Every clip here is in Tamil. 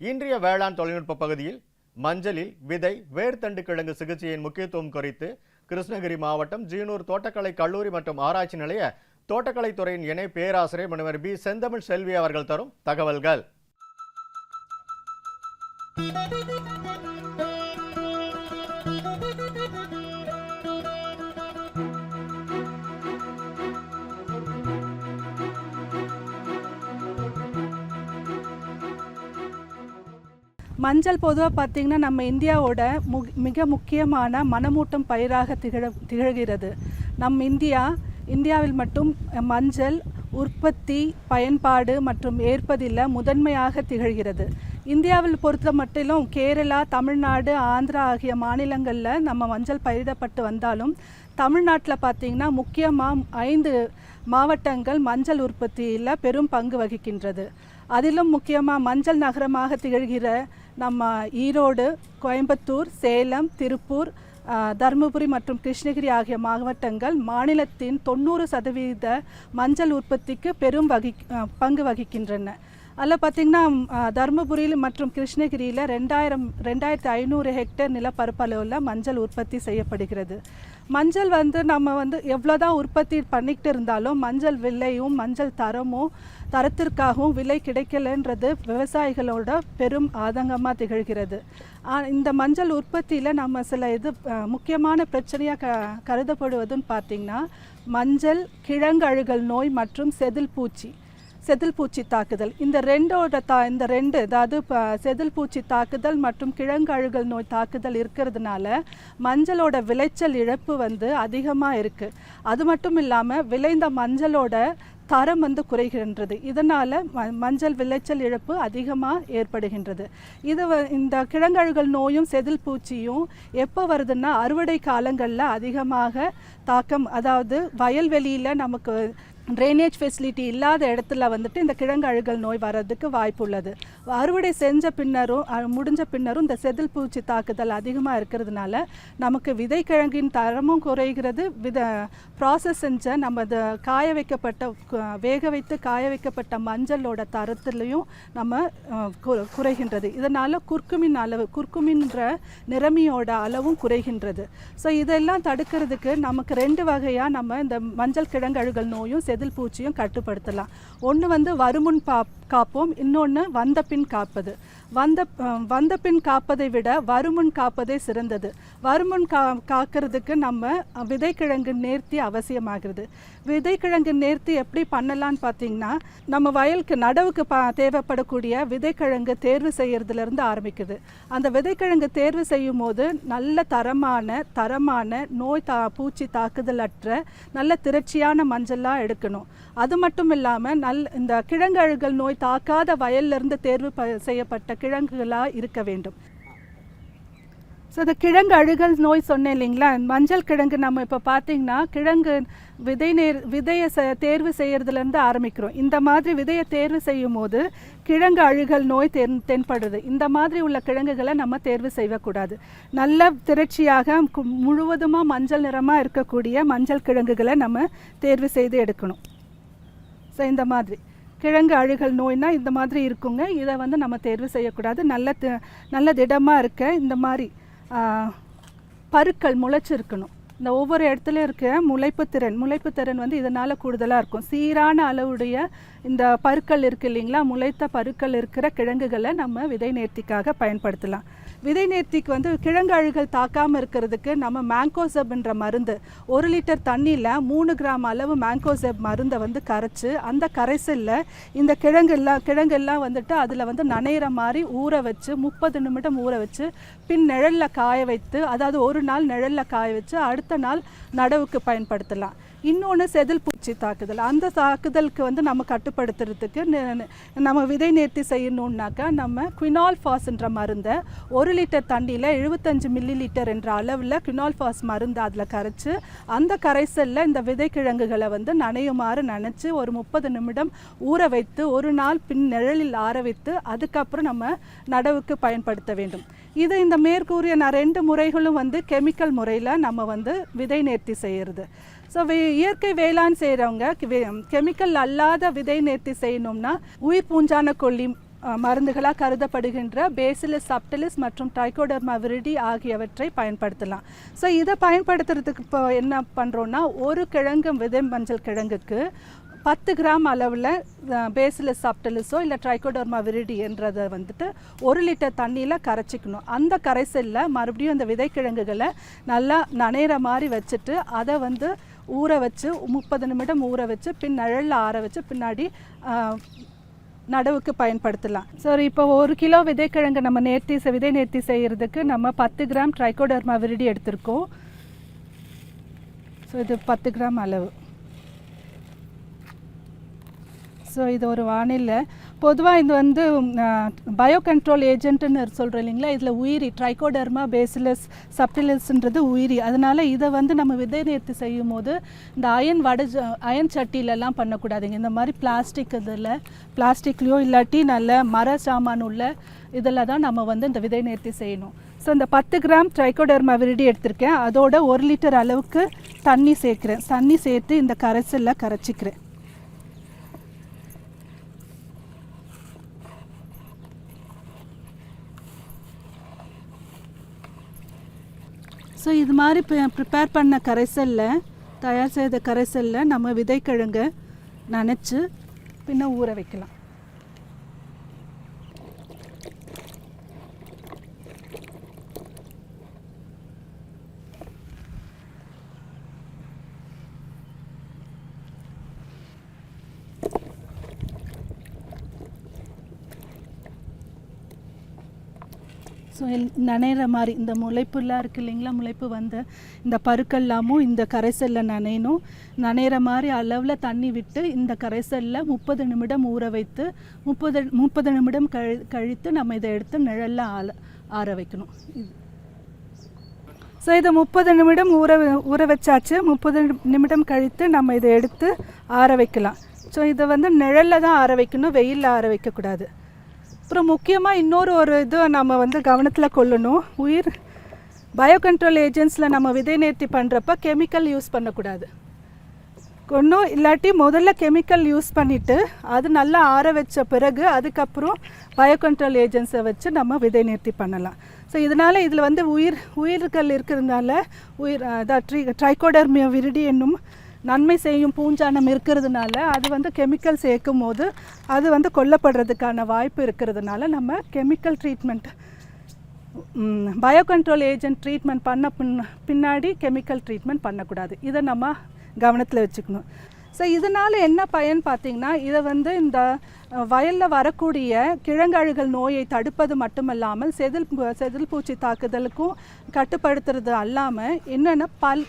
இன்றைய வேளாண் தொழில்நுட்ப பகுதியில் மஞ்சளில் விதை வேர்த்தண்டு கிழங்கு சிகிச்சையின் முக்கியத்துவம் குறித்து கிருஷ்ணகிரி மாவட்டம் ஜீனூர் தோட்டக்கலை கல்லூரி மற்றும் ஆராய்ச்சி நிலைய தோட்டக்கலைத்துறையின் இணை பேராசிரியர் முனைவர் பி. செந்தமிழ் செல்வி அவர்கள் தரும் தகவல்கள். மஞ்சள் பொதுவாக பார்த்திங்கன்னா நம்ம இந்தியாவோட மு மிக முக்கியமான மனமூட்டம் பயிராக திகழ திகழ்கிறது. நம் இந்தியா இந்தியாவில் மட்டும் மஞ்சள் உற்பத்தி பயன்பாடு மற்றும் ஏற்பதில் முதன்மையாக திகழ்கிறது. இந்தியாவில் பொறுத்த மட்டிலும் கேரளா தமிழ்நாடு ஆந்திரா ஆகிய மாநிலங்களில் நம்ம மஞ்சள் பயிரிடப்பட்டு வந்தாலும் தமிழ்நாட்டில் பார்த்திங்கன்னா முக்கியமாக ஐந்து மாவட்டங்கள் மஞ்சள் உற்பத்தியில் பெரும் பங்கு வகிக்கின்றது. அதிலும் முக்கியமாக மஞ்சள் நகரமாக திகழ்கிற நம்ம ஈரோடு கோயம்புத்தூர் சேலம் திருப்பூர் தருமபுரி மற்றும் கிருஷ்ணகிரி ஆகிய மாவட்டங்கள் மாநிலத்தின் தொண்ணூறு சதவீத மஞ்சள் உற்பத்திக்கு பெரும் வகி பங்கு வகிக்கின்றன. அதில் பார்த்திங்கன்னா தருமபுரியில் மற்றும் கிருஷ்ணகிரியில் ரெண்டாயிரம் ரெண்டாயிரத்தி ஐநூறு ஹெக்டேர் நிலப்பரப்பளவில் மஞ்சள் உற்பத்தி செய்யப்படுகிறது. மஞ்சள் வந்து நம்ம வந்து எவ்வளோதான் உற்பத்தி பண்ணிக்கிட்டு இருந்தாலும் மஞ்சள் விலையும் மஞ்சள் தரமும் தரத்திற்காகவும் விலை கிடைக்கலன்றது விவசாயிகளோட பெரும் ஆதங்கமாக திகழ்கிறது. இந்த மஞ்சள் உற்பத்தியில் நம்ம சில இது முக்கியமான பிரச்சனையாக க கருதப்படுவதுன்னு பார்த்திங்கன்னா மஞ்சள் கிழங்கழுகல் நோய் மற்றும் செதில் பூச்சி. செதில் பூச்சி தாக்குதல். இந்த ரெண்டோட தா இந்த ரெண்டு அதாவது செதில் பூச்சி தாக்குதல் மற்றும் கிழங்கழுகல் நோய் தாக்குதல் இருக்கிறதுனால மஞ்சளோட விளைச்சல் இழப்பு வந்து அதிகமாக இருக்குது அது மட்டும் இல்லாமல் விளைந்த மஞ்சளோட தரம் வந்து குறைகின்றது. இதனால் ம மஞ்சள் விளைச்சல் இழப்பு அதிகமாக ஏற்படுகின்றது. இது இந்த கிழங்கழுகல் நோயும் செதில் பூச்சியும் எப்போ வருதுன்னா அறுவடை காலங்களில் அதிகமாக தாக்கம் அதாவது வயல்வெளியில் நமக்கு ட்ரைனேஜ் ஃபெசிலிட்டி இல்லாத இடத்துல வந்துட்டு இந்த கிழங்கு அழுகல் நோய் வர்றதுக்கு வாய்ப்பு உள்ளது அறுவடை செஞ்ச பின்னரும் முடிஞ்ச பின்னரும் இந்த செதில் பூச்சி தாக்குதல் அதிகமாக இருக்கிறதுனால நமக்கு விதை கிழங்கின் தரமும் குறைகிறது. வித ப்ராசஸ் செஞ்ச நம்ம இந்த காய வைக்கப்பட்ட வேக வைத்து காய வைக்கப்பட்ட மஞ்சளோட தரத்துலையும் நம்ம கு- குறைகின்றது. இதனால் குர்குமின் அளவு குர்குமின்ற நிறமியோட அளவும் குறைகின்றது. ஸோ இதெல்லாம் தடுக்கிறதுக்கு நமக்கு ரெண்டு வகையாக நம்ம இந்த மஞ்சள் கிழங்கு அழுகல் நோயும் செதில் பூச்சியும் கட்டுப்படுத்தலாம். ஒன்று வந்து வருமுன் பா காப்போம் இன்னொன்று வந்த பின் காப்பது. வந்த வந்த பின் காப்பதை விட வருமுன் காப்பதே சிறந்தது. வருமுன் கா காக்கிறதுக்கு நம்ம விதைக்கிழங்கு நேர்த்தி அவசியமாகிறது. விதைக்கிழங்கு நேர்த்தி எப்படி பண்ணலான்னு பார்த்தீங்கன்னா நம்ம வயலுக்கு நடவுக்கு ப தேவைப்படக்கூடிய விதைக்கிழங்கு தேர்வு செய்கிறதுலேருந்து ஆரம்பிக்குது. அந்த விதைக்கிழங்கு தேர்வு செய்யும் போது நல்ல தரமான தரமான நோய் தா பூச்சி தாக்குதல் அற்ற நல்ல திரட்சியான மஞ்சளாக எடுக்கணும். அது மட்டும் இல்லாமல் நல் இந்த கிழங்கழுகல் நோய் தாக்காத வயல்லேருந்து தேர்வு ப செய்யப்பட்ட கிழங்குகளாக இருக்க வேண்டும். ஸோ இந்த கிழங்கு அழுகல் நோய் சொன்னேன் இல்லைங்களா? மஞ்சள் கிழங்கு நம்ம இப்போ பார்த்தீங்கன்னா கிழங்கு விதை நேர் விதையை ச தேர்வு செய்யறதுலேருந்து ஆரம்பிக்கிறோம். இந்த மாதிரி விதையை தேர்வு செய்யும் போது கிழங்கு அழுகல் நோய் தென் தென்படுது. இந்த மாதிரி உள்ள கிழங்குகளை நம்ம தேர்வு செய்யக்கூடாது. நல்ல திரட்சியாக முழுவதுமாக மஞ்சள் நிறமாக இருக்கக்கூடிய மஞ்சள் கிழங்குகளை நம்ம தேர்வு செய்து எடுக்கணும். ஸோ இந்த மாதிரி. கிழங்கு அழுகல் நோய்னா இந்த மாதிரி இருக்குங்க. இதை வந்து நம்ம தேர்வு செய்யக்கூடாது. நல்ல நல்ல திடமாக இருக்க இந்த மாதிரி பருக்கள் முளைச்சிருக்கணும். இந்த ஒவ்வொரு இடத்துல இருக்க முளைப்பு திறன் முளைப்பு திறன் வந்து இதனால் கூடுதலாக இருக்கும். சீரான அளவுடைய இந்த பருக்கள் இருக்குது இல்லைங்களா? முளைத்த பருக்கள் இருக்கிற கிழங்குகளை நம்ம விதை நேர்த்திக்காக பயன்படுத்தலாம். விதை நேர்த்திக்கு வந்து கிழங்கு அழுகல் தாக்காமல் இருக்கிறதுக்கு நம்ம மேங்கோசப்ன்ற மருந்து ஒரு லிட்டர் தண்ணியில் மூணு கிராம் அளவு மேங்கோசப் மருந்தை வந்து கரைச்சி அந்த கரைசலில் இந்த கிழங்கெல்லாம் கிழங்கெல்லாம் வந்துட்டு அதில் வந்து நனையிற மாதிரி ஊற வச்சு முப்பது நிமிடம் ஊற வச்சு பின் நிழலில் காய வைத்து அதாவது ஒரு நாள் நிழலில் காய வச்சு அடுத்த நாள் நடவுக்கு பயன்படுத்தலாம். இன்னொன்று செதில் பூச்சி தாக்குதல். அந்த தாக்குதலுக்கு வந்து நம்ம கட்டுப்படுத்துறதுக்கு நம்ம விதை நேர்த்தி செய்யணுன்னாக்கா நம்ம குவினால் ஃபாஸ்ன்ற மருந்தை ஒரு லிட்டர் தண்ணியில் எழுபத்தஞ்சு மில்லி லிட்டர் என்ற அளவில் குவினால் ஃபாஸ் மருந்து அதில் கரைச்சி அந்த கரைசலில் இந்த விதைக்கிழங்குகளை வந்து நனையுமாறு நனைச்சி ஒரு முப்பது நிமிடம் ஊற வைத்து ஒரு நாள் பின் நிழலில் ஆற வைத்து அதுக்கப்புறம் நம்ம நடவுக்கு பயன்படுத்த வேண்டும். இது இந்த மேற்கூறிய நான் ரெண்டு முறைகளும் வந்து கெமிக்கல் முறையில் நம்ம வந்து விதை நேர்த்தி செய்கிறது ஸோ இயற்கை வேளாண் செய்கிறவங்க கெமிக்கல் அல்லாத விதை நேர்த்தி செய்யணும்னா உயிர் பூஞ்சான கொல்லி மருந்துகளாக கருதப்படுகின்ற பேசிலஸ் சப்டலிஸ் மற்றும் டைகோடர்மா விரிடி ஆகியவற்றை பயன்படுத்தலாம். ஸோ இதை பயன்படுத்துறதுக்கு இப்போ என்ன பண்ணுறோன்னா ஒரு கிழங்கு விதை மஞ்சள் கிழங்குக்கு பத்து கிராம் அளவில் பேசிலஸ் சாப்டலிஸோ இல்லை ட்ரைகோடர்மா விரிடி என்றதை வந்துட்டு ஒரு லிட்டர் தண்ணியில் கரைச்சிக்கணும். அந்த கரைசலில் மறுபடியும் அந்த விதைக்கிழங்குகளை நல்லா நனைகிற மாதிரி வச்சுட்டு அதை வந்து ஊற வச்சு முப்பது நிமிடம் ஊற வச்சு பின் நிழலில் ஆற வச்சு பின்னாடி நடவுக்கு பயன்படுத்தலாம். ஸோ இப்போ ஒரு கிலோ விதைக்கிழங்கு நம்ம நேர்த்தி விதை நேர்த்தி செய்கிறதுக்கு நம்ம பத்து கிராம் ட்ரைகோடர்மா விரிடி எடுத்திருக்கோம். ஸோ இது பத்து கிராம் அளவு. ஸோ இது ஒரு வானிலை. பொதுவாக இது வந்து பயோ கண்ட்ரோல் ஏஜென்ட்னு சொல்கிறோம் இல்லைங்களா? இதில் உயிரி ட்ரைகோடர்மா பேசிலஸ் சப்டிலஸ்ன்றது உயிரி. அதனால் இதை வந்து நம்ம விதை நேர்த்தி செய்யும் போது இந்த அயன் வட அயன் சட்டியிலலாம் பண்ணக்கூடாதுங்க. இந்த மாதிரி பிளாஸ்டிக் இதில் பிளாஸ்டிக்லேயோ இல்லாட்டி நல்ல மர சாமான் உள்ள இதில் தான் நம்ம வந்து இந்த விதை நேர்த்தி செய்யணும். ஸோ இந்த பத்து கிராம் ட்ரைகோடர்மா விரிடி எடுத்திருக்கேன். அதோட ஒரு லிட்டர் அளவுக்கு தண்ணி சேர்க்குறேன். தண்ணி சேர்த்து இந்த கரைசலில் கரைச்சிக்கிறேன். ஸோ இது மாதிரி ப்ரிப்பேர் பண்ண கரைசலில் தயார் செய்த கரைசலில் நம்ம விதைக்கிழங்க நினச்சி பின்ன ஊற வைக்கலாம். நனைகிற மாதிரி இந்த முளைப்புலாம் இருக்குது இல்லைங்களா? முளைப்பு வந்த இந்த பருக்கெல்லாமும் இந்த கரைசலில் நனையணும். நனைகிற மாதிரி அளவில் தண்ணி விட்டு இந்த கரைசலில் முப்பது நிமிடம் ஊற வைத்து முப்பது முப்பது நிமிடம் கழி கழித்து நம்ம இதை எடுத்து நிழலில் ஆள ஆற வைக்கணும். இது. ஸோ இதை முப்பது நிமிடம் ஊற ஊற வச்சாச்சு. முப்பது நிமிடம் கழித்து நம்ம இதை எடுத்து ஆற வைக்கலாம். ஸோ இதை வந்து நிழலில் தான் ஆற வைக்கணும். வெயிலில் ஆற வைக்கக்கூடாது. அப்புறம் முக்கியமாக இன்னொரு ஒரு இது நம்ம வந்து கவனத்தில் கொள்ளணும். உயிர் பயோ கண்ட்ரோல் ஏஜென்ட்ஸில் நம்ம விதை நேர்த்தி பண்ணுறப்ப கெமிக்கல் யூஸ் பண்ணக்கூடாது. ஒன்றும் இல்லாட்டி முதல்ல கெமிக்கல் யூஸ் பண்ணிவிட்டு அது நல்லா ஆற வச்ச பிறகு அதுக்கப்புறம் பயோ கண்ட்ரோல் ஏஜென்ட்ஸை வச்சு நம்ம விதை நிறுத்தி பண்ணலாம். ஸோ இதனால் இதில் வந்து உயிர் உயிர்கள் இருக்கிறதுனால உயிர் அதான் ட்ரி ட்ரைகோடர்மியா விரிடி என்னும் நன்மை செய்யும் பூஞ்சானம் இருக்கிறதுனால அது வந்து கெமிக்கல் சேர்க்கும் போது அது வந்து கொல்லப்படுறதுக்கான வாய்ப்பு இருக்கிறதுனால நம்ம chemical treatment bio control agent treatment பண்ண பின் பின்னாடி கெமிக்கல் ட்ரீட்மெண்ட் பண்ணக்கூடாது. இதை நம்ம கவனத்தில் வச்சுக்கணும். ஸோ இதனால் என்ன பயன் பார்த்தீங்கன்னா இதை வந்து இந்த வயலில் வரக்கூடிய கிழங்கழுகல் நோயை தடுப்பது மட்டுமல்லாமல் செதில் பூ- செதில் பூச்சி தாக்குதலுக்கும் கட்டுப்படுத்துறது அல்லாமல் என்னென்னா பல்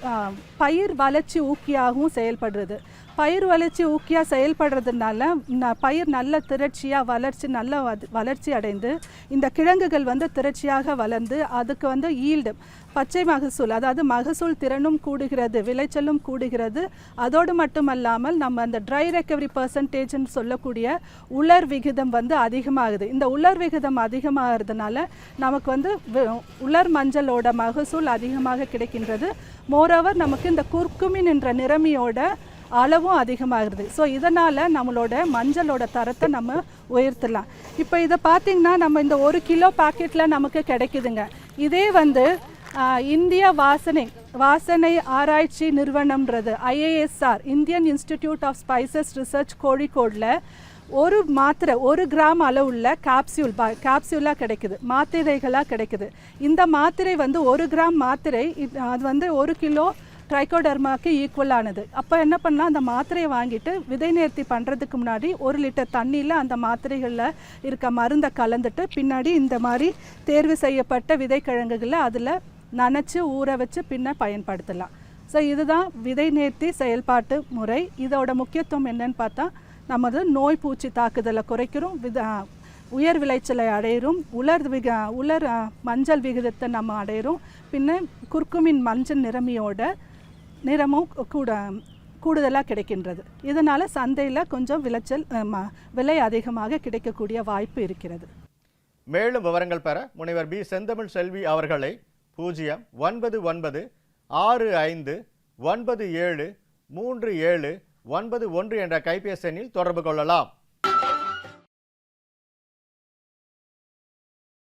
பயிர் வளர்ச்சி ஊக்கியாகவும் செயல்படுறது. பயிர் வளர்ச்சி ஊக்கியாக செயல்படுறதுனால ந- பயிர் நல்ல திரட்சியாக வளர்ச்சி நல்ல வளர்ச்சி அடைந்து இந்த கிழங்குகள் வந்து திரட்சியாக வளர்ந்து அதுக்கு வந்து ஈல்டு பச்சை மகசூல் அதாவது மகசூல் திறனும் கூடுகிறது விளைச்சலும் கூடுகிறது. அதோடு மட்டுமல்லாமல் நம்ம அந்த ட்ரை ரெக்கவரி பர்சன்டேஜ்னு சொல்லக்கூடிய உலர் விகிதம் வந்து அதிகமாகுது. இந்த உலர் விகிதம் அதிகமாகிறதுனால நமக்கு வந்து உலர் மஞ்சளோட மகசூல் அதிகமாக கிடைக்கின்றது. மோரோவர் நமக்கு இந்த குர்குமின் என்ற நிறமியோட அளவும் அதிகமாகிறது ஸோ இதனால் நம்மளோட மஞ்சளோட தரத்தை நம்ம உயர்த்தலாம். இப்போ இதை பார்த்தீங்கன்னா நம்ம இந்த ஒரு கிலோ பாக்கெட்டில் நமக்கு கிடைக்குதுங்க. இதே வந்து இந்திய வாசனை வாசனை ஆராய்ச்சி நிறுவனம்ன்றது IASR Indian institute of spices research கோழிக்கோடில் ஒரு மாத்திரை ஒரு கிராம் அளவுள்ள கேப்சியூல் பா கேப்சியூலாக கிடைக்குது. மாத்திரைகளாக கிடைக்குது. இந்த மாத்திரை வந்து ஒரு கிராம் மாத்திரை அது வந்து ஒரு கிலோ ட்ரைகோடர்மாக்கு ஈக்குவலானது அப்போ என்ன பண்ணலாம்? அந்த மாத்திரையை வாங்கிட்டு விதை நேர்த்தி பண்ணுறதுக்கு முன்னாடி ஒரு லிட்டர் தண்ணியில் அந்த மாத்திரைகளில் இருக்க மருந்தை கலந்துட்டு பின்னாடி இந்த மாதிரி தேர்வு செய்யப்பட்ட விதைக்கிழங்குகளை அதில் நனைச்சு ஊற வச்சு பின்ன பயன்படுத்தலாம். ஸோ இதுதான் விதை நேர்த்தி செயல்பாட்டு முறை. இதோட முக்கியத்துவம் என்னன்னு பார்த்தா நமது நோய் பூச்சி தாக்குதலை குறைக்கிறோம் வித உயர் விளைச்சலை அடையிறோம் உலர் விக உலர் மஞ்சள் விகிதத்தை நம்ம அடையிறோம். பின்ன குர்க்குமின் மஞ்சள் நிறமியோட நிறமும் கூட கூடுதலாக கிடைக்கின்றது. இதனால் சந்தையில் கொஞ்சம் விளைச்சல் விலை அதிகமாக கிடைக்கக்கூடிய வாய்ப்பு இருக்கிறது. மேலும் விவரங்கள் பெற முனைவர் பி. செந்தமிழ் செல்வி அவர்களை பூஜ்ஜியம் ஒன்பது ஒன்பது ஆறு ஐந்து ஒன்பது ஏழு மூன்று ஏழு ஒன்பது ஒன்று என்ற கைபேசி எண்ணில் தொடர்பு கொள்ளலாம்.